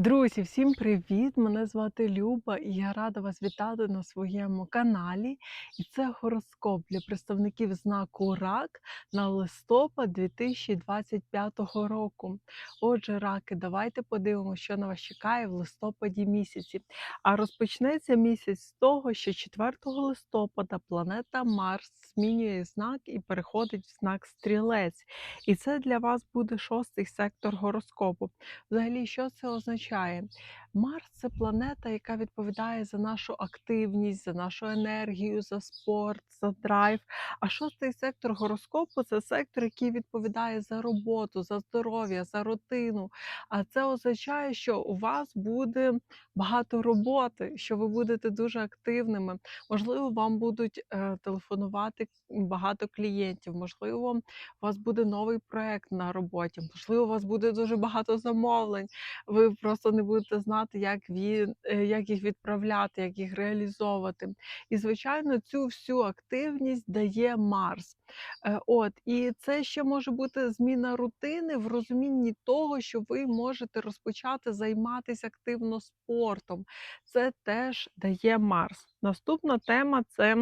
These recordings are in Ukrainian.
Друзі, всім привіт! Мене звати Люба, і я рада вас вітати на своєму каналі. І це гороскоп для представників знаку РАК на листопад 2025 року. Отже, раки, давайте подивимося, що на вас чекає в листопаді місяці. А розпочнеться місяць з того, що 4 листопада планета Марс змінює знак і переходить в знак Стрілець. І це для вас буде шостий сектор гороскопу. Взагалі, що це означає? Марс це планета, яка відповідає за нашу активність, за нашу енергію, за спорт, за драйв. А шостий сектор гороскопу це сектор, який відповідає за роботу, за здоров'я, за рутину. А це означає, що у вас буде багато роботи, що ви будете дуже активними. Можливо, вам будуть е, телефонувати багато клієнтів, можливо, у вас буде новий проект на роботі, можливо, у вас буде дуже багато замовлень ви просто не будете знати, як він, е, як їх відправляти, як їх реалізовувати. І, звичайно, цю всю активність дає Марс. Е, От, і це ще може бути зміна рутини в розумінні того, що ви можете розпочати займатися активно спортом. Це теж дає Марс. Наступна тема це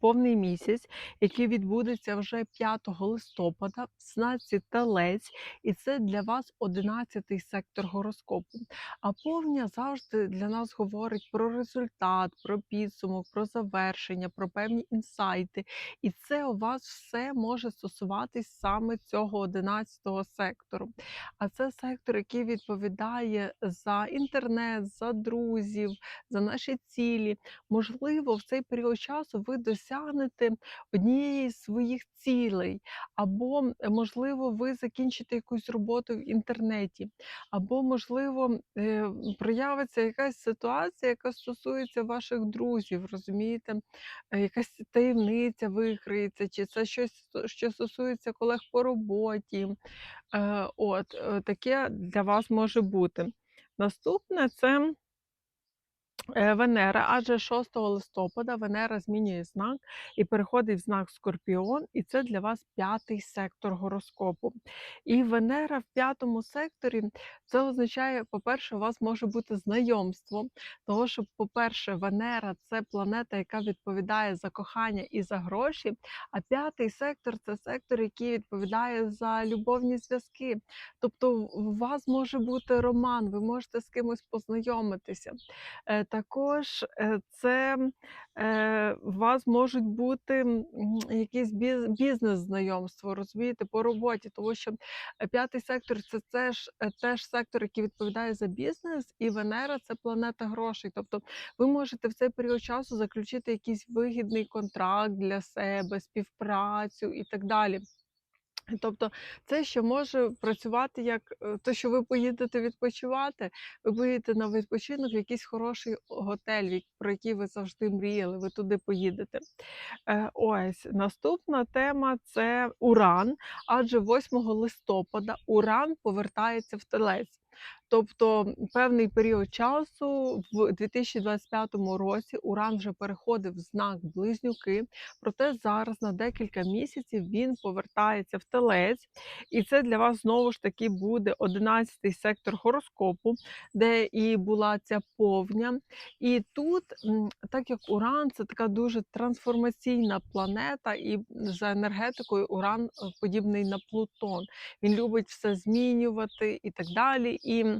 повний місяць, який відбудеться вже 5 листопада в знаці і це для вас 11-й сектор гороскопу. А повня завжди для нас говорить про результат, про підсумок, про завершення, про певні інсайти. І це у вас все може стосуватись саме цього 11-го сектору. А це сектор, який відповідає за інтернет, за друзів, за наші цілі. Можливо, в цей період часу ви досягнете однієї з своїх цілей, або, можливо, ви закінчите якусь роботу в інтернеті, або, можливо, е, проявиться якась ситуація, яка стосується ваших друзів, розумієте? Е, Якась таємниця викриється, чи це щось, що стосується колег по роботі. Е, От, таке для вас може бути. Наступне це Венера, адже 6 листопада Венера змінює знак і переходить в знак Скорпіон, і це для вас п'ятий сектор гороскопу. І Венера в п'ятому секторі це означає, по-перше, у вас може бути знайомство, того що, по-перше, Венера це планета, яка відповідає за кохання і за гроші. А п'ятий сектор це сектор, який відповідає за любовні зв'язки. Тобто, у вас може бути роман, ви можете з кимось познайомитися. Також, е, це, е, у вас можуть бути, якісь біз бізнес-знайомства, розумієте, по роботі, тому що, е, 5 сектор це теж е, теж сектор, який відповідає за бізнес, і Венера це планета грошей. Тобто ви можете в цей період часу заключити якийсь вигідний контракт для себе, співпрацю і так далі. Тобто це ще може працювати як е, те, що ви поїдете відпочивати, ви поїдете на відпочинок в якийсь хороший готель, про який ви завжди мріяли, ви туди поїдете. Е, Ось наступна тема це Уран, адже 8 листопада Уран повертається в Телець. Тобто певний період часу в 2025 році Уран вже переходив в знак Близнюки, проте зараз на декілька місяців він повертається в Телець, і це для вас знову ж таки буде 11-й сектор гороскопу, де і була ця повня. І тут, так як Уран це така дуже трансформаційна планета, і за енергетикою Уран е, подібний на Плутон. Він любить все змінювати і так далі. І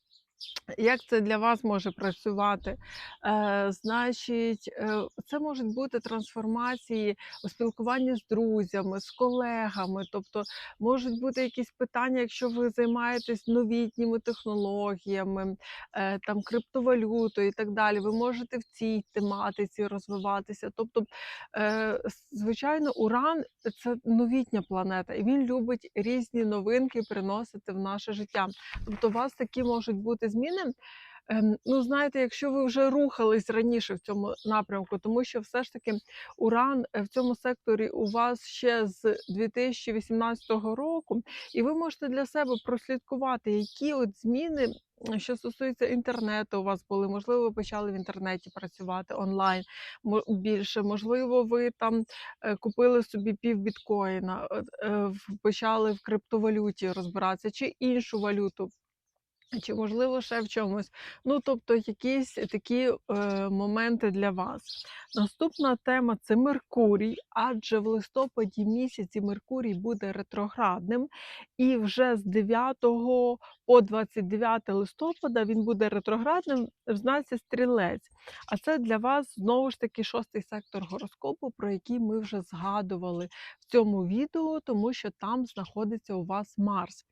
як це для вас може працювати? Е, значить, е, це можуть бути трансформації у спілкуванні з друзями, з колегами. Тобто можуть бути якісь питання, якщо ви займаєтесь новітніми технологіями, е, там криптовалютою і так далі. Ви можете в цій тематиці розвиватися. Тобто, е, звичайно, Уран це новітня планета, і він любить різні новинки приносити в наше життя. Тобто, у вас такі можуть бути зміни. Ем, ну, знаєте, якщо ви вже рухались раніше в цьому напрямку, тому що все ж таки уран е, в цьому секторі у вас ще з 2018 року, і ви можете для себе прослідкувати, які от зміни, що стосуються інтернету, у вас були. Можливо, ви почали в інтернеті працювати онлайн більше. Можливо, ви там е, купили собі пів біткоїна, е, почали в криптовалюті розбиратися чи іншу валюту. чи, можливо, ще в чомусь. Ну, тобто, якісь такі е, моменти для вас. Наступна тема це Меркурій, адже в листопаді місяці Меркурій буде ретроградним, і вже з 9 по 29 листопада він буде ретроградним в знаці стрілець. А це для вас знову ж таки шостий сектор гороскопу, про який ми вже згадували в цьому відео, тому що там знаходиться у вас Марс.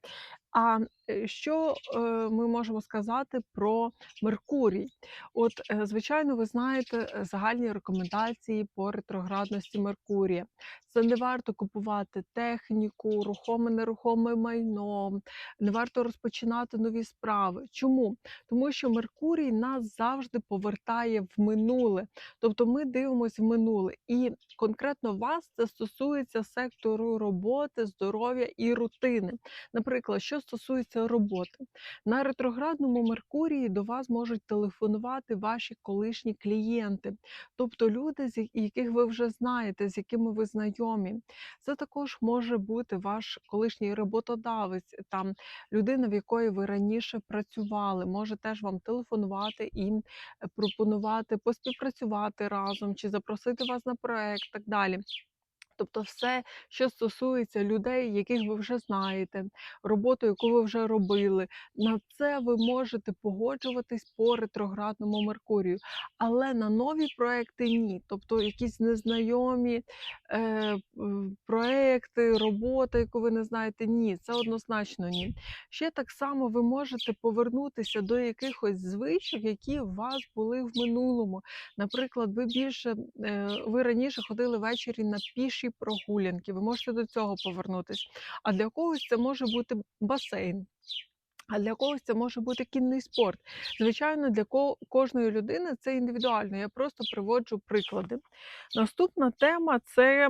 А що е, ми можемо сказати про Меркурій? От, е, звичайно, ви знаєте е, загальні рекомендації по ретроградності Меркурія. Це не варто купувати техніку, рухоме нерухоме майно, не варто розпочинати нові справи. Чому? Тому що Меркурій нас завжди повертає в минуле. Тобто ми дивимося в минуле. І конкретно вас це стосується сектору роботи, здоров'я і рутини. Наприклад, що стосується роботи, на ретроградному Меркурії до вас можуть телефонувати ваші колишні клієнти, тобто люди, з яких ви вже знаєте, з якими ви знайомі. Це також може бути ваш колишній роботодавець, там людина, в якої ви раніше працювали, може теж вам телефонувати і е, пропонувати поспівпрацювати разом чи запросити вас на проект, так далі. Тобто все, що стосується людей, яких ви вже знаєте, роботу, яку ви вже робили, на це ви можете погоджуватись по ретроградному Меркурію, але на нові проекти ні. Тобто якісь незнайомі е, проекти, робота, яку ви не знаєте, ні, це однозначно ні. Ще так само ви можете повернутися до якихось звичок, які у вас були в минулому. Наприклад, ви більше е, ви раніше ходили ввечері на піші прогулянки. Ви можете до цього повернутись. А для когось це може бути басейн. А для когось це може бути кінний спорт. Звичайно, для ко- кожної людини це індивідуально. Я просто приводжу приклади. Наступна тема це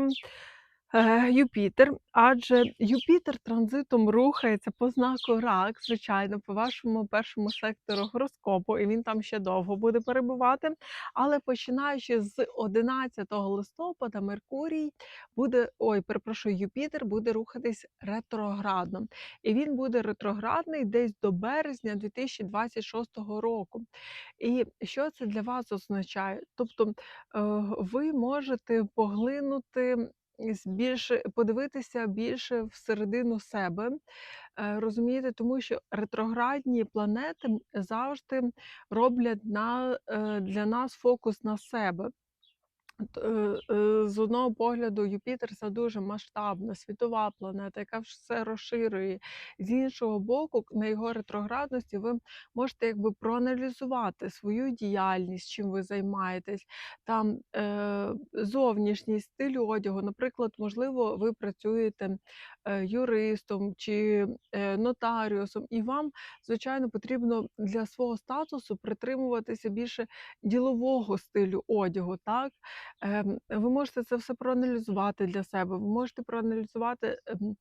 Юпітер, адже Юпітер транзитом рухається по знаку Рак, звичайно, по вашому першому сектору гороскопу, і він там ще довго буде перебувати. Але починаючи з 11 листопада, Меркурій буде, ой, перепрошую, Юпітер буде рухатись ретроградно. І він буде ретроградний десь до березня 2026 року. І що це для вас означає? Тобто е, ви можете поглинути більше подивитися більше всередину себе, е, розумієте, тому що ретроградні планети завжди роблять на, е, для нас фокус на себе. Е, е, з одного погляду, Юпітер це дуже масштабна світова планета, яка все розширює. З іншого боку, на його ретроградності ви можете якби проаналізувати свою діяльність, чим ви займаєтесь, там е, зовнішній стиль одягу. Наприклад, можливо, ви працюєте е, юристом чи нотаріусом, і вам, звичайно, потрібно для свого статусу притримуватися більше ділового стилю одягу. так? Ем, ви можете це все проаналізувати для себе. Ви можете проаналізувати ем,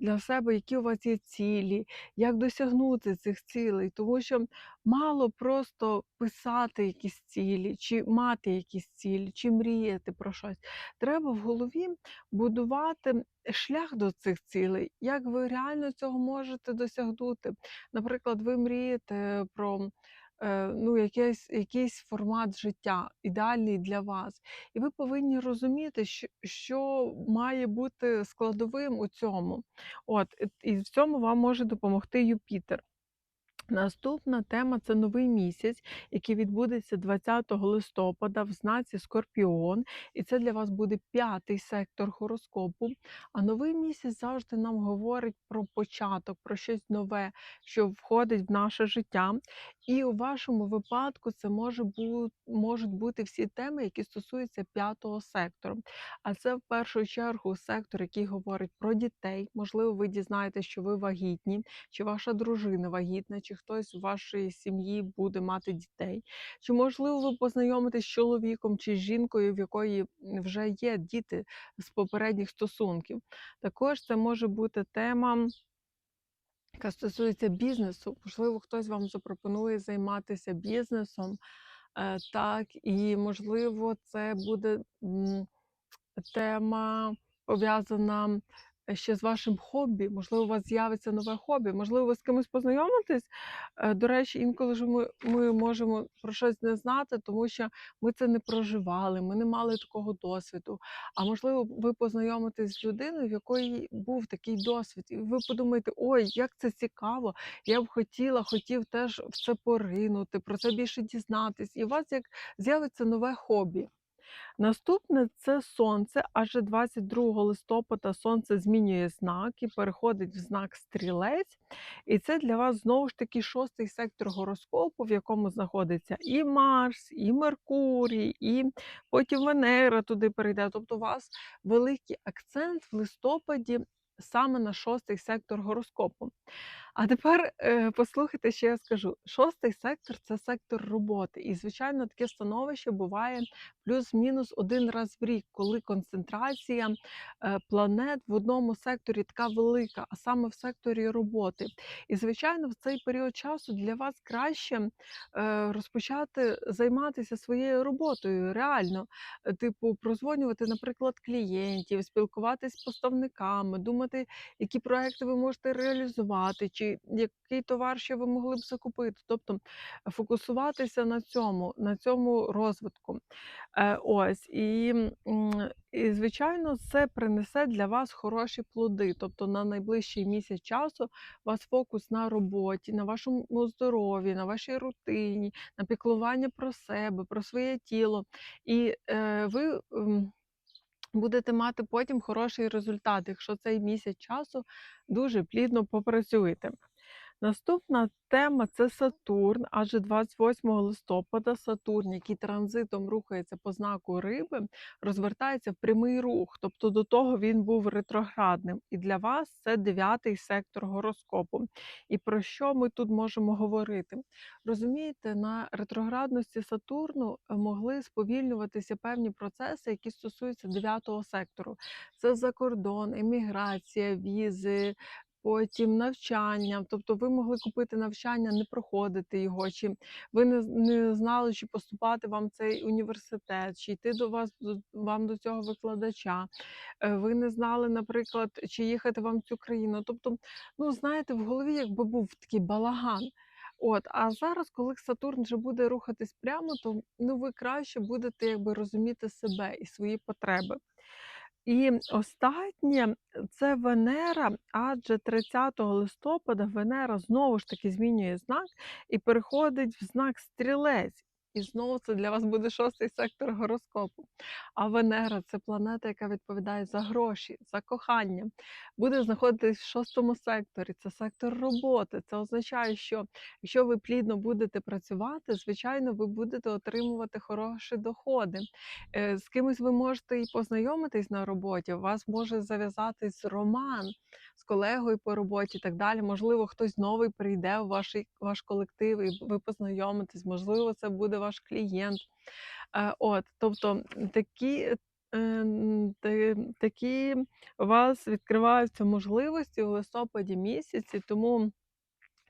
для себе, які у вас є цілі, як досягнути цих цілей. Тому що мало просто писати якісь цілі, чи мати якісь цілі, чи мріяти про щось. Треба в голові будувати шлях до цих цілей, як ви реально цього можете досягнути. Наприклад, ви мрієте про ну, якийсь, якийсь формат життя, ідеальний для вас. І ви повинні розуміти, що, що має бути складовим у цьому. От, і в цьому вам може допомогти Юпітер. Наступна тема це новий місяць, який відбудеться 20 листопада в знаці Скорпіон, і це для вас буде п'ятий сектор гороскопу. А новий місяць завжди нам говорить про початок, про щось нове, що входить в наше життя. І у вашому випадку це може бу- можуть бути всі теми, які стосуються п'ятого сектору. А це в першу чергу сектор, який говорить про дітей. Можливо, ви дізнаєтесь, що ви вагітні чи ваша дружина вагітна, чи хтось з вашої сім'ї буде мати дітей, чи можливо ви познайомитесь з чоловіком чи з жінкою, в якої вже є діти з попередніх стосунків. Також це може бути тема. Яка стосується бізнесу, можливо, хтось вам запропонує займатися бізнесом, е, так, і можливо, це буде тема пов'язана ще з вашим хобі. Можливо, у вас з'явиться нове хобі, можливо, ви з кимось познайомитесь. Е, До речі, інколи ж ми, ми можемо про щось не знати, тому що ми це не проживали, ми не мали такого досвіду. А можливо, ви познайомитесь з людиною, в якої був такий досвід, і ви подумаєте, ой, як це цікаво, я б хотіла, хотів теж в це поринути, про це більше дізнатись. І у вас як з'явиться нове хобі. Наступне це сонце, адже 22 листопада сонце змінює знак і переходить в знак стрілець. І це для вас знову ж таки шостий сектор гороскопу, в якому знаходиться і Марс, і Меркурій, і потім Венера туди перейде. Тобто у вас великий акцент в листопаді саме на шостий сектор гороскопу. А тепер е, послухайте, що я скажу. Шостий сектор це сектор роботи. І, звичайно, таке становище буває плюс-мінус один раз в рік, коли концентрація е, планет в одному секторі така велика, а саме в секторі роботи. І, звичайно, в цей період часу для вас краще е, розпочати займатися своєю роботою. Реально, типу, прозвонювати, наприклад, клієнтів, спілкуватись з поставниками, думати, які проекти ви можете реалізувати, чи який товар ще ви могли б закупити. Тобто фокусуватися на цьому, на цьому розвитку. Е, ось і, і звичайно, це принесе для вас хороші плоди. Тобто на найближчий місяць часу у вас фокус на роботі, на вашому здоров'ї, на вашій рутині, на піклування про себе, про своє тіло. І е, ви. м, Будете мати потім хороший результат, якщо цей місяць часу дуже плідно попрацюєте. Наступна тема це Сатурн, адже 28 листопада Сатурн, який транзитом рухається по знаку риби, розвертається в прямий рух. Тобто до того він був ретроградним. І для вас це дев'ятий сектор гороскопу. І про що ми тут можемо говорити? Розумієте, на ретроградності Сатурну е, могли сповільнюватися певні процеси, які стосуються дев'ятого сектору. Це закордон, еміграція, візи, потім навчання. Тобто ви могли купити навчання, не проходити його, чи ви не, не знали, чи поступати вам цей університет, чи йти до вас до, вам до цього викладача. Е, Ви не знали, наприклад, чи їхати вам в цю країну. Тобто, ну знаєте, в голові якби був такий балаган. От, а зараз, коли Сатурн вже буде рухатись прямо, то ну ви краще будете якби розуміти себе і свої потреби. І останнє це Венера, адже 30 листопада Венера знову ж таки змінює знак і переходить в знак стрілець. І знову це для вас буде шостий сектор гороскопу. А Венера це планета, яка відповідає за гроші, за кохання. Буде знаходитись в шостому секторі. Це сектор роботи. Це означає, що якщо ви плідно будете працювати, звичайно, ви будете отримувати хороші доходи. Е, З кимось ви можете і познайомитись на роботі, у вас може зав'язатись роман з колегою по роботі і так далі. Можливо, хтось новий прийде в ваш, ваш колектив і ви познайомитесь, можливо, це буде ваш клієнт. Е, От, тобто такі. е, Такі у вас відкриваються можливості у листопаді місяці, тому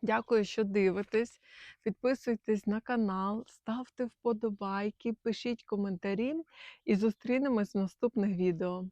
дякую, що дивитесь. Підписуйтесь на канал, ставте вподобайки, пишіть коментарі і зустрінемось в наступних відео.